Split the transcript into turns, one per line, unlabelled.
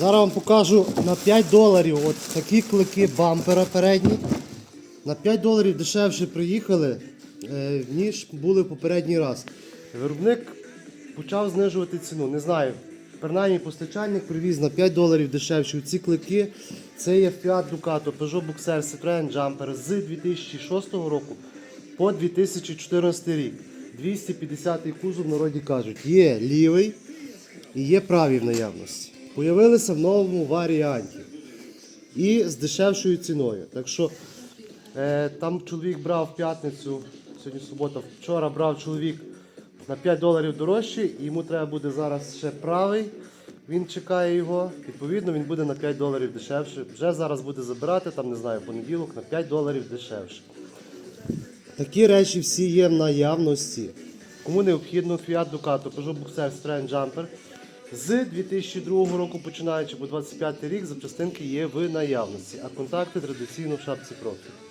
Зараз вам покажу на 5 доларів от такі клики бампера передні. На 5 доларів дешевше приїхали, е, ніж були в попередній раз. Виробник почав знижувати ціну. Не знаю. Принаймні постачальник привіз на 5 доларів дешевше. Ці клики це є Fiat Ducato, Peugeot Boxer, Citroen Jumper з 2006 року по 2014 рік. 250 кузов в народі кажуть. Є лівий і є правий в наявності. Появилися в новому варіанті і з дешевшою ціною. Так що е, там чоловік брав в п'ятницю, сьогодні субота, вчора брав чоловік на 5 доларів дорожче, і йому треба буде зараз ще правий. Він чекає його. Відповідно, він буде на 5 доларів дешевше. Вже зараз буде забирати, там не знаю, понеділок на 5 доларів дешевше. Такі речі всі є в наявності. Кому необхідно Fiat Ducato, Peugeot Boxer, Citroen Jumper. З 2002 року починаючи по 25 рік запчастинки є в наявності, а контакти традиційно в шапці профілю.